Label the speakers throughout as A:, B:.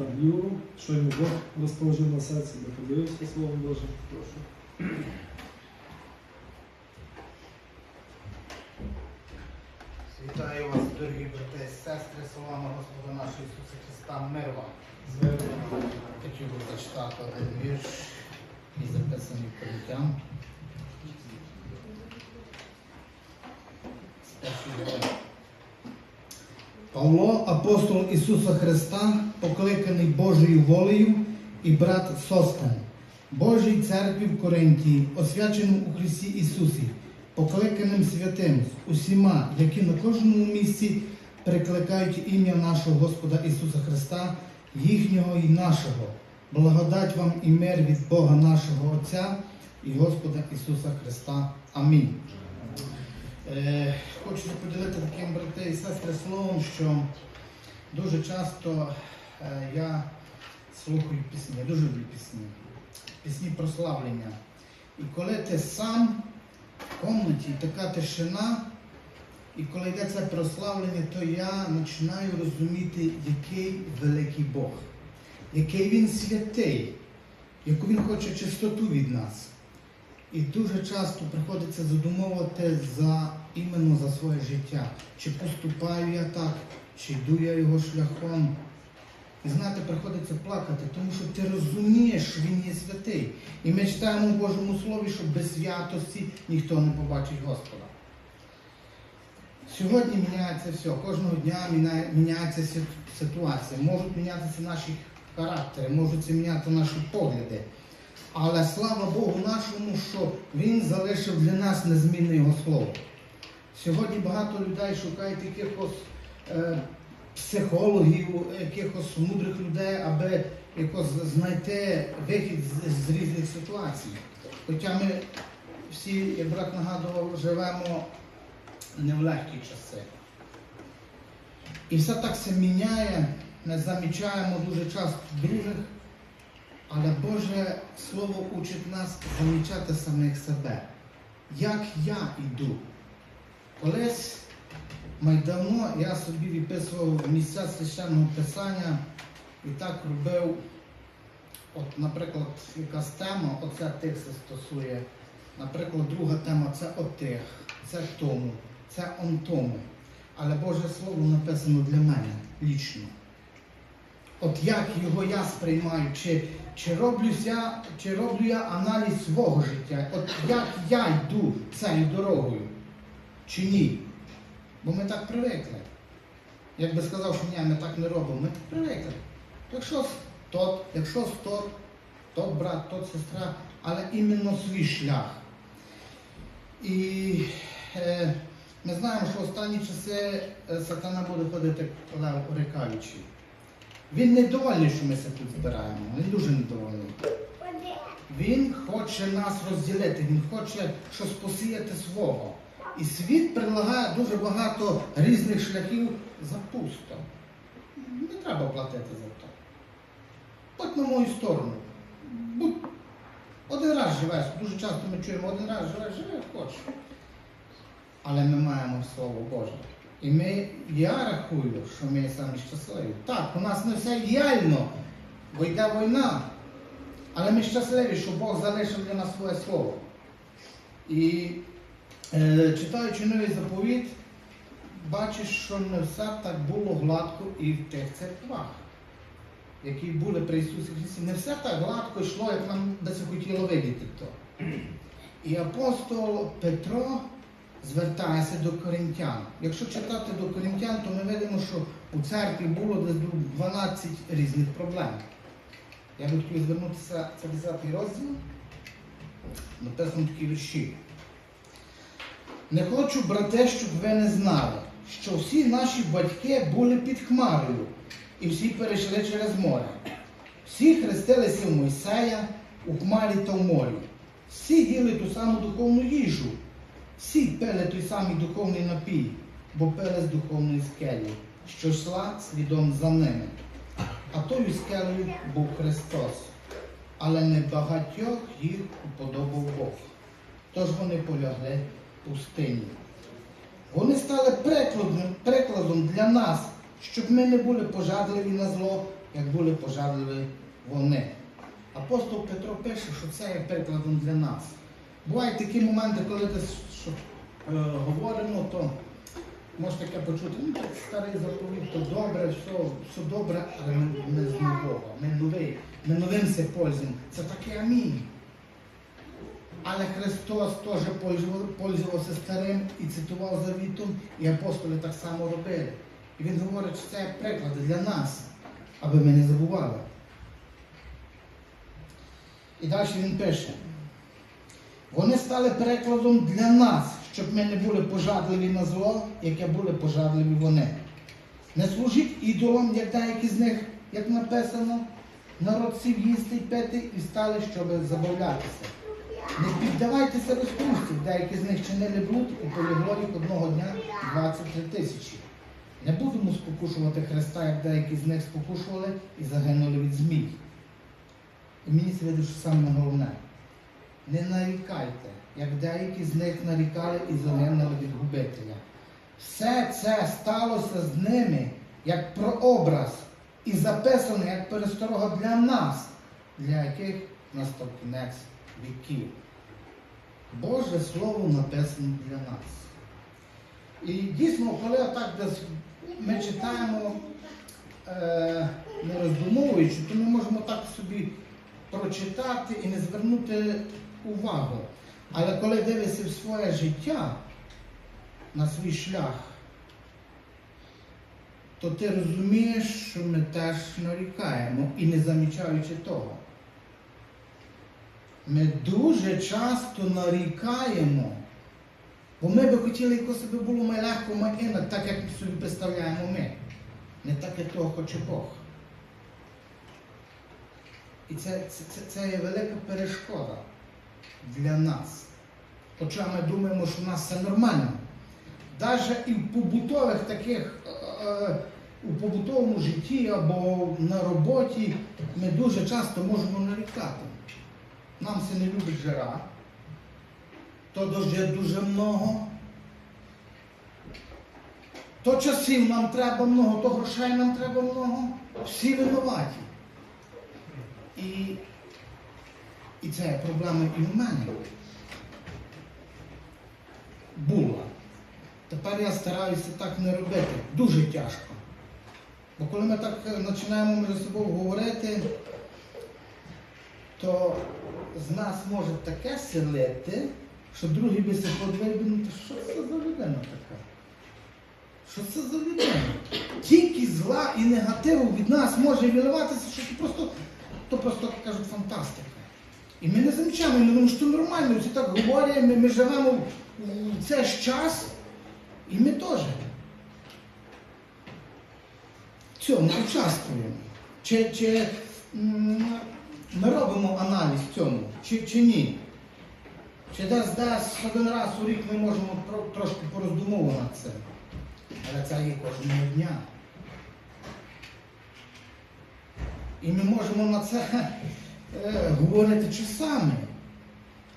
A: брата Юру, що йому Бог розположив на серці, ми подивимося Словом Божим. Прошу.
B: Вітаю вас, дорогі брати і сестри, словами Господа нашого Ісуса Христа, мир вам. Хотів би зачитати один вірш і записаний коринтян. З. Павло, апостол Ісуса Христа, покликаний Божою волею і брат Состен, Божій церкві в Коринтії, освяченому у Христі Ісусі, покликаним святим з усіма, які на кожному місці прикликають ім'я нашого Господа Ісуса Христа, їхнього і нашого. Благодать вам і мир від Бога нашого Отця і Господа Ісуса Христа. Амінь. Е, хочу поділити таким брати і сестри словом, що дуже часто я слухаю пісні, я дуже люблю пісні, пісні прославлення. І коли ти сам в комнаті, така тишина, і коли йде це прославлення, то я починаю розуміти, який великий Бог, який Він святий, яку Він хоче чистоту від нас. І дуже часто приходиться задумовувати за іменно за своє життя. Чи поступаю я так, чи йду я його шляхом. І знаєте, приходиться плакати, тому що ти розумієш, що він є святий. І ми читаємо в Божому Слові, що без святості ніхто не побачить Господа. Сьогодні міняється все, кожного дня міняється ситуація. Можуть мінятися наші характери, можуть міняти наші погляди. Але слава Богу нашому, що Він залишив для нас незмінне Його Слово. Сьогодні багато людей шукають якихось е, психологів, якихось мудрих людей, аби якось знайти вихід з, з різних ситуацій. Хоча ми всі, як брат нагадував, живемо не в легкі часи. І все так се міняє, ми замічаємо дуже часто других, але Боже Слово учить нас замічати самих себе. Як я йду. Колись майдавно я собі виписував місця священного писання і так робив, от, наприклад, якась тема, оце тих се стосує. Наприклад, друга тема це отих, це тому, це он тому. Але Боже Слово написано для мене лічно. От як його я сприймаю, чи, чи, роблю, я, чи роблю я аналіз свого життя, от як я йду цією дорогою, чи ні? Бо ми так привикли. Як би сказав, що ні, ми так не робимо, ми так привикли. Якщо тот, якщо тот, тот брат, тот сестра, але іменно свій шлях. І е, ми знаємо, що останні часи е, сатана буде ходити лев рекаючий. Він недовольний, що ми це тут збираємо. Він дуже недовольний. Він хоче нас розділити, він хоче щось посіяти свого. І світ предлагає дуже багато різних шляхів за пусто. Не треба платити за то. Будь на мою сторону. Один раз живеш, дуже часто ми чуємо, один раз живеш, живи як. Але ми маємо Слово Боже. І ми, я рахую, що ми самі щасливі. Так, у нас не все ідеально, бо йде війна. Але ми щасливі, що Бог залишив для нас своє слово. І читаючи новий заповіт, бачиш, що не все так було гладко і в тих церквах, які були при Ісусі Христі. Не все так гладко йшло, як нам десь хотіло видіти то. І апостол Петро звертається до коринтян. Якщо читати до коринтян, то ми видимо, що у церкві було десь 12 різних проблем. Я би хотів звернутися, це 10 розділ, написано такі вірші. Не хочу, брате, щоб ви не знали, що всі наші батьки були під хмарою, і всі перейшли через море. Всі хрестилися в Мойсея у хмарі та в морі. Всі їли ту саму духовну їжу, всі пили той самий духовний напій, бо пили з духовної скелі, що йшла слідом за ними. А тою скелею був Христос, але не багатьох їх уподобав Бог. Тож вони полягли пустині. Вони стали прикладом, для нас, щоб ми не були пожадливі на зло, як були пожадливі вони. Апостол Петро пише, що це є прикладом для нас. Бувають такі моменти, коли десь що, е, говоримо, то може таке почути, ну так старий заповіт, то добре, все, все добре, але ми, ми з нового, ми новий, ми новим се пользуємо. Це таке амінь. Але Христос теж пользувався старим і цитував завітом, і апостоли так само робили. І він говорить, що це приклади для нас, аби ми не забували. І далі він пише. Вони стали перекладом для нас, щоб ми не були пожадливі на зло, яке були пожадливі вони. Не служіть ідолам, як деякі з них, як написано, народ сів їсти й пити і стали, щоб забавлятися. Не піддавайтеся розпусті, деякі з них чинили блуд і полігло одного дня 23 тисячі. Не будемо спокушувати Христа, як деякі з них спокушували і загинули від змій. І мені це що саме головне. Не нарікайте, як деякі з них нарікали і загинули від губителя. Все це сталося з ними як прообраз і записано як пересторога для нас, для яких кінець віків. Боже Слово написано для нас. І дійсно, коли отак десь ми читаємо, е, не роздумовуючи, то ми можемо так собі прочитати і не звернути увагу. Але коли дивишся в своє життя, на свій шлях, то ти розумієш, що ми теж нарікаємо і не замічаючи того. Ми дуже часто нарікаємо, бо ми би хотіли, яко собі було ми легко, інак, так як собі представляємо ми. Не так, як того хоче Бог. І це, це, це, це є велика перешкода для нас. Хоча ми думаємо, що в нас все нормально. Навіть і в побутових таких, е, е, у побутовому житті або на роботі ми дуже часто можемо нарікати. Нам це не любить жара, то дождя дуже много. То часів нам треба много, то грошей нам треба много. Всі винуваті. І, і це проблема і в мене. Була. Тепер я стараюся так не робити. Дуже тяжко. Бо коли ми так е, починаємо між собою говорити, то з нас може таке селити, що другий би се подивив, ну то що це за людина така? Що це за людина? Тільки зла і негативу від нас може виливатися, що це просто, то просто як кажуть, фантастика. І ми не замічаємо, думаємо, що це нормально, всі так говорять, ми, ми живемо в цей ж час, і ми теж в цьому участвуємо. Чи, чи ми робимо аналіз цьому, чи, чи ні? Чи десь десь один раз у рік ми можемо трошки пороздумовувати цим. Але це є кожного дня. І ми можемо на це е, говорити часами.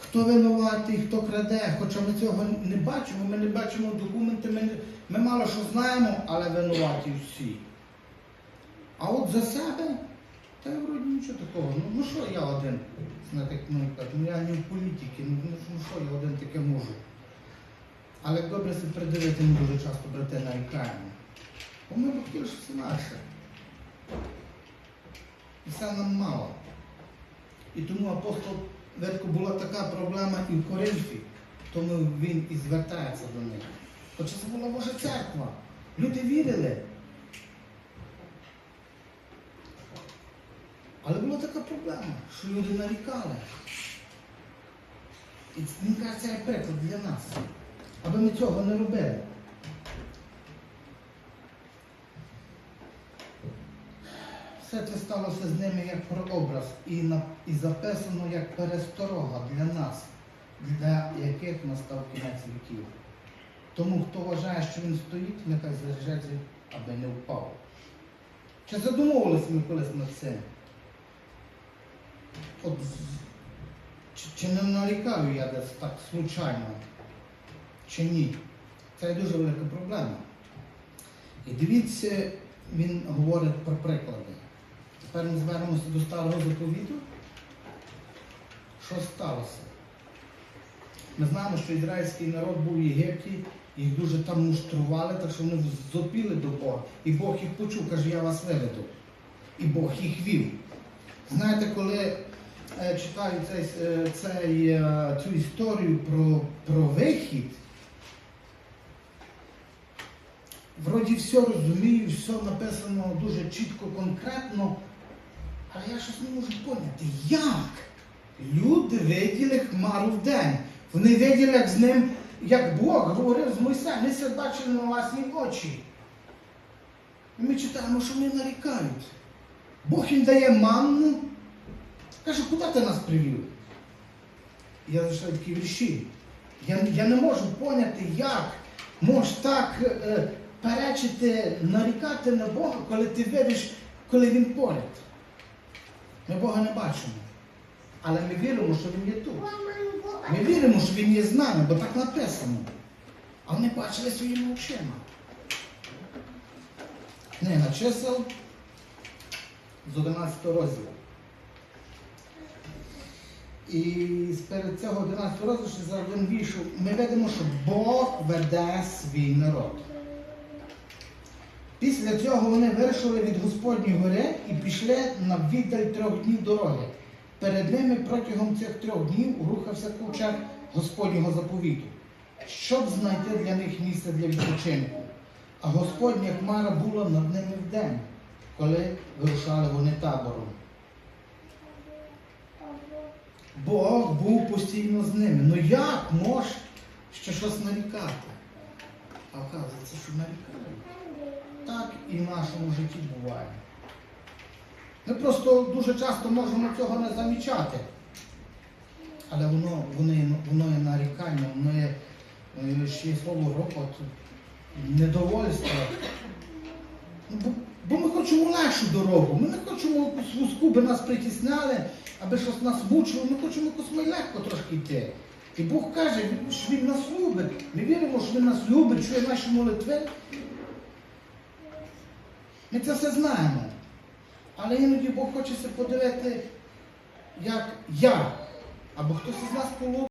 B: Хто винуватий, хто краде, хоча ми цього не бачимо, ми не бачимо документи, ми, не- ми мало що знаємо, але винуваті всі. А от за себе, та вроді нічого такого. Ну, ну що я один, знаєте, ну, ну я не в політиці, ну, ну, ну що я один таке можу. Але добре себе придивити, ми дуже часто брати нарікаємо. Бо ми хотіли, щоб все наше. І це нам мало. І тому апостол Ветко була така проблема і в Коринфі, тому він і звертається до них. Хоча це була Божа церква. Люди вірили. Але була така проблема, що люди нарікали. І він каже, це є приклад для нас, аби ми цього не робили. Все це сталося з ними як прообраз і, на, і записано як пересторога для нас, для яких настав кінець віків. Тому хто вважає, що він стоїть, нехай зажеться, аби не впав. Чи задумувалися ми колись над цим? От, чи, чи не нарікаю я десь так случайно, чи ні? Це дуже велика проблема. І дивіться, він говорить про приклади. Тепер ми звернемося до старого заповіту. Що сталося? Ми знаємо, що ізраїльський народ був в Єгипті, їх дуже там муштрували, так що вони зопіли до Бога. І Бог їх почув, каже, я вас виведу. І Бог їх вів. Знаєте, коли читаю цей, е, цей, е, цю історію про, про вихід, вроді все розумію, все написано дуже чітко, конкретно, але я щось не можу поняти, як люди виділи хмару в день. Вони виділи, як з ним, як Бог говорив з Мойсеєм, ми це бачили на власні очі. І ми читаємо, що вони нарікають. Бог їм дає манну. Каже, куди ти нас привів? Я зайшов такі вірші. Я, я не можу поняти, як можеш так е, перечити, нарікати на Бога, коли ти видиш, коли Він поряд. Ми Бога не бачимо. Але ми віримо, що Він є тут. Ми віримо, що Він є з нами, бо так написано. Але не бачили своїми очима. Книга чисел з 11 розділу. І перед цього 11 розділу за один віршу ми видимо, що Бог веде свій народ. Після цього вони вирушили від Господньої гори і пішли на віддаль трьох днів дороги. Перед ними протягом цих трьох днів рухався ковчег Господнього заповіту, щоб знайти для них місце для відпочинку. А Господня хмара була над ними вдень, коли вирушали вони табором. Бог був постійно з ними. Ну як може ще щось нарікати? А оказується, що нарікають. Так і в нашому житті буває. Ми просто дуже часто можемо цього не замічати. Але воно, воно, воно є нарікання, воно є е, ще є слово ропот, недовольство. Хочемо легшу дорогу. Ми не хочемо якусь вузьку, би нас притісняли, аби щось нас мучило. Ми хочемо якось легко трошки йти. І Бог каже, що Він нас любить. Ми віримо, що Він нас любить, чує наші молитви. Ми це все знаємо. Але іноді Бог хочеться подивити, як я, або хтось із нас полу.